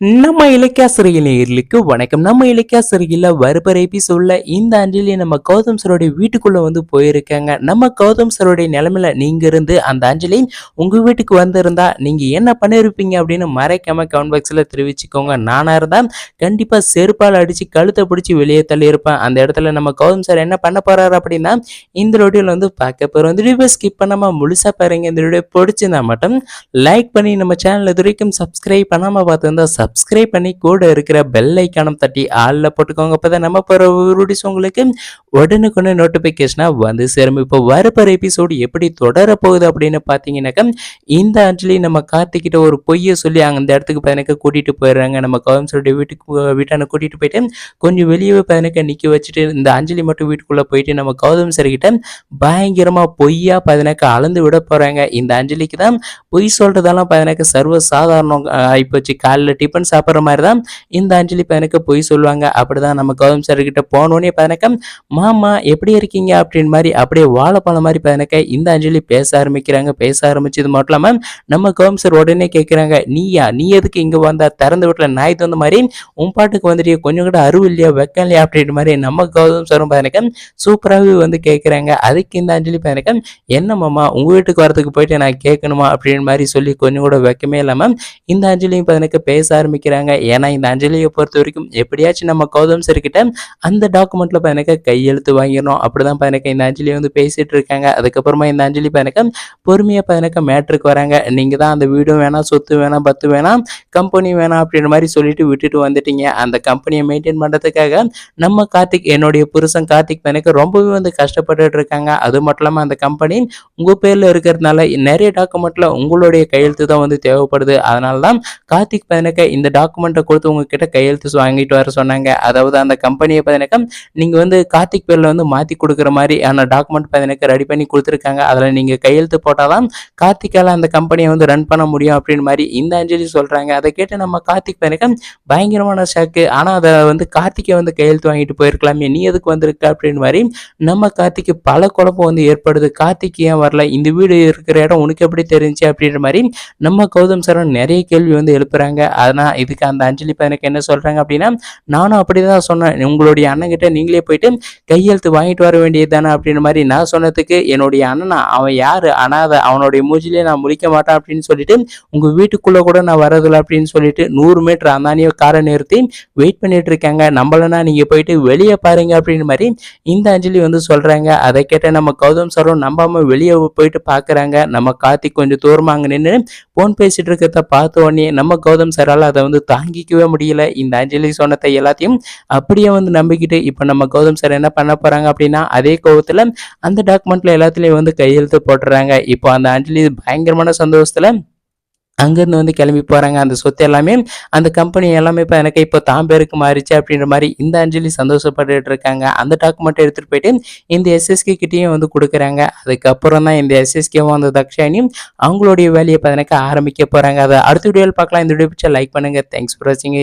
நம்ம இலக்கியாசிரியர் நேர்களுக்கு வணக்கம். நம்ம இலக்கியாசிரியர்ல வருபர் எபிசோடில் இந்த அஞ்சலி நம்ம கௌதம் சரோடைய வீட்டுக்குள்ளே வந்து போயிருக்காங்க. நம்ம கௌதம் சரோடைய நிலைமையில நீங்கள் இருந்து அந்த அஞ்சலி உங்கள் வீட்டுக்கு வந்திருந்தா நீங்கள் என்ன பண்ணியிருப்பீங்க அப்படின்னு மறைக்காம கமெண்ட் பாக்ஸில் தெரிவிச்சுக்கோங்க. நானாக இருந்தா கண்டிப்பாக செருப்பால் அடித்து கழுத்தை பிடிச்சி வெளியே தள்ளியிருப்பேன். அந்த இடத்துல நம்ம கௌதம் சார் என்ன பண்ண போகிறாரு அப்படின்னா இந்த வீடியோல வந்து பார்க்க போகிறோம் இந்த வீடியோ ஸ்கிப் பண்ணாமல் முழுசா பாருங்க. இந்த வீடியோ பிடிச்சிருந்தா மட்டும் லைக் பண்ணி நம்ம சேனல் இது வரைக்கும் சப்ஸ்கிரைப் பண்ணாமல் பார்த்துருந்தா சப்ஸ்கிரைப் பண்ணி கூட இருக்கிற பெல் ஐக்கானம் தட்டி ஆளில் போட்டுக்கோங்க. அப்போ தான் நம்ம போகிற வீடியோஸ் உங்களுக்கு உடனுக்குன்னு நோட்டிஃபிகேஷனாக வந்து சேரும். இப்போ வரப்போகிற எபிசோடு எப்படி தொடரப்போகுது அப்படின்னு பார்த்தீங்கன்னாக்கா இந்த அஞ்சலி நம்ம கார்த்திக்கிட்ட ஒரு பொய்யை சொல்லி அங்கே அந்த இடத்துக்கு பதினக்க கூட்டிகிட்டு போயிடுறாங்க. நம்ம கவம்சருடைய வீட்டுக்கு வீட்டான கூட்டிகிட்டு போயிட்டு கொஞ்சம் வெளியே பதினக்க நிற்க வச்சுட்டு இந்த அஞ்சலி மட்டும் வீட்டுக்குள்ளே போயிட்டு நம்ம கௌதம் சார்கிட்ட பயங்கரமாக பொய்யா பதினக்க அளந்து விட போகிறாங்க இந்த அஞ்சலிக்கு தான் பொய் சொல்கிறதெல்லாம் பதினக்க சர்வ சாதாரணம் ஆகிப்போச்சு காலையில் டிஃபன் சாப்பிட்ற மாதிரி தான் இந்த அஞ்சலி பையனுக்கு பொய் சொல்லுவாங்க. அப்படிதான் நம்ம கௌதம் சார் கிட்ட போனோடனே பையனக்க மாமா எப்படி இருக்கீங்க? அப்படின்னு மாதிரி அப்படியே வாழைப்பழம் மாதிரி பையனக்க இந்த அஞ்சலி பேச ஆரம்பிக்கிறாங்க. பேச ஆரம்பிச்சது மட்டும் இல்லாமல் நம்ம கௌதம் சார் உடனே கேட்குறாங்க நீயா? நீ எதுக்கு இங்கே வந்தா? திறந்து வீட்டில் நாய் தந்த மாதிரி உன் பாட்டுக்கு வந்துட்டு கொஞ்சம் கூட அருள் இல்லையா? வெக்கம் இல்லையா அப்படின்ற மாதிரி நம்ம கௌதம் சாரும் பையனக்க சூப்பராகவே வந்து கேட்குறாங்க அதுக்கு இந்த அஞ்சலி பையனுக்கு என்ன மாமா உங்கள் வீட்டுக்கு வரதுக்கு போயிட்டு நான் கேட்கணுமா அப்படின்னு மாதிரி சொல்லி கொஞ்சம் கூட வெக்கமே இல்லாமல் இந்த அஞ்சலியும் பதினக்கு பேச ஆரம்பிக்கிறாங்க. ஏன்னா இந்த அஞ்சலியை பொறுத்த வரைக்கும் எப்படியாச்சும் நம்ம கௌதம் சரிக்கிட்ட அந்த டாக்குமெண்ட்ல பதினக்க கையெழுத்து வாங்கிடணும். அப்படிதான் பதினக்க இந்த அஞ்சலி வந்து பேசிட்டு இருக்காங்க. அதுக்கப்புறமா இந்த அஞ்சலி பதினக்க பொறுமையா பதினக்க மேட்ருக்கு வராங்க. நீங்க தான் அந்த வீடும் வேணாம் சொத்து வேணாம் பத்து வேணாம் கம்பெனி வேணாம் அப்படின்ற மாதிரி சொல்லிட்டு விட்டுட்டு வந்துட்டீங்க. அந்த கம்பெனியை மெயின்டைன் பண்றதுக்காக நம்ம கார்த்திக் என்னுடைய புருஷன் கார்த்திக் பதினக்க ரொம்பவே வந்து கஷ்டப்பட்டுட்டு இருக்காங்க. அது மட்டும் இல்லாமல் அந்த கம்பெனி உங்க பேர்ல இருக்கிறதுனால நிறைய டாக்குமெண்ட்ல உங்களுடைய கையெழுத்து தான் வந்து தேவைப்படுது. அதனால தான் கார்த்திக் பதினக்க இந்த டாக்குமெண்ட்டை கொடுத்து உங்ககிட்ட கையெழுத்து வாங்கிட்டு வர சொன்னாங்க. அதாவது அந்த கம்பெனியை பதினக்க நீங்கள் வந்து கார்த்திக் பேரில் வந்து மாற்றி கொடுக்குற மாதிரி ஆன டாக்குமெண்ட் பதினக்க ரெடி பண்ணி கொடுத்துருக்காங்க. அதில் நீங்கள் கையெழுத்து போட்டாதான் கார்த்திக்கால் அந்த கம்பெனியை வந்து ரன் பண்ண முடியும் அப்படின்னு மாதிரி இந்த அஞ்சலி சொல்கிறாங்க அதை கேட்டு நம்ம கார்த்திக் பதினக்க பயங்கரமான ஷாக்கு ஆனால் அதை வந்து கார்த்திகை வந்து கையெழுத்து வாங்கிட்டு போயிருக்கலாமே. நீ எதுக்கு வந்திருக்க அப்படின்னு மாதிரி நம்ம கார்த்திக்கு பல குழப்பம் வந்து ஏற்படுது. கார்த்திக் ஏன் வரல? இந்த வீடு இருக்கிற இடம் உனக்கு எப்படி தெரிஞ்சு? அப்படின்ற மாதிரி நம்ம கௌதம் சரண் நிறைய கேள்வி வந்து எழுப்புறாங்க. ஆனால் இதுக்கு அந்த அஞ்சலி எனக்கு என்ன சொல்றாங்க அப்படின்னா நானும் அப்படிதான் சொன்னேன். உங்களுடைய அண்ணன்கிட்ட நீங்களே போயிட்டு கையெழுத்து வாங்கிட்டு வர வேண்டியது தானே அப்படின்ற மாதிரி நான் சொன்னதுக்கு என்னுடைய அண்ணனா அவன் யாரு? அனாத. அவனுடைய மூஞ்சிலே நான் முழிக்க மாட்டேன் அப்படின்னு சொல்லிட்டு உங்கள் வீட்டுக்குள்ள கூட நான் வரதில்லை அப்படின்னு சொல்லிட்டு நூறு மீட்டர் அந்தானியோ காரை நிறுத்தி வெயிட் பண்ணிட்டு இருக்காங்க. நம்மளனா நீங்க போயிட்டு வெளியே பாருங்க அப்படின்னு மாதிரி இந்த அஞ்சலி வந்து சொல்றாங்க. அதை கேட்ட நம்ம கௌதம் சாரும் நம்பாம வெளியே போயிட்டு பாக்குறாங்க. நம்ம கார்த்திக் கொஞ்சம் தூரமாக அங்கே நின்று ஃபோன் பேசிட்டு இருக்கிறத பார்த்த உடனே நம்ம கௌதம் சாரால் அதை அதை வந்து தாங்கிக்கவே முடியல. இந்த அஞ்சலி சொன்னதை எல்லாத்தையும் அப்படியே வந்து நம்பிக்கிட்டு இப்போ நம்ம கௌதம் சார் என்ன பண்ண போகிறாங்க அப்படின்னா அதே கோபத்தில் அந்த டாக்குமெண்ட்டில் எல்லாத்துலேயும் வந்து கையெழுத்து போட்டுறாங்க. இப்போ அந்த அஞ்சலி பயங்கரமான சந்தோஷத்தில் அங்கேருந்து வந்து கிளம்பி போகிறாங்க அந்த சொத்து எல்லாமே அந்த கம்பெனி எல்லாமே இப்போ எனக்கு இப்போ தான் பேருக்கு மாறிச்சு அப்படின்ற மாதிரி இந்த அஞ்சலி சந்தோஷப்பட்டுட்டு இருக்காங்க. அந்த டாக்குமெண்ட் எடுத்துகிட்டு போயிட்டு இந்த எஸ்எஸ்கே கிட்டேயும் வந்து கொடுக்குறாங்க. அதுக்கப்புறம் தான் இந்த எஸ்எஸ்கேவும் அந்த தக்ஷானியும் அவங்களுடைய வேலையை பார்த்தீங்கன்னா ஆரம்பிக்க போகிறாங்க அதை அடுத்த வீடியோவில் பார்க்கலாம். இந்த வீடியோ பிடிச்சா லைக் பண்ணுங்கள் தேங்க்ஸ் ஃபார் வாட்சிங்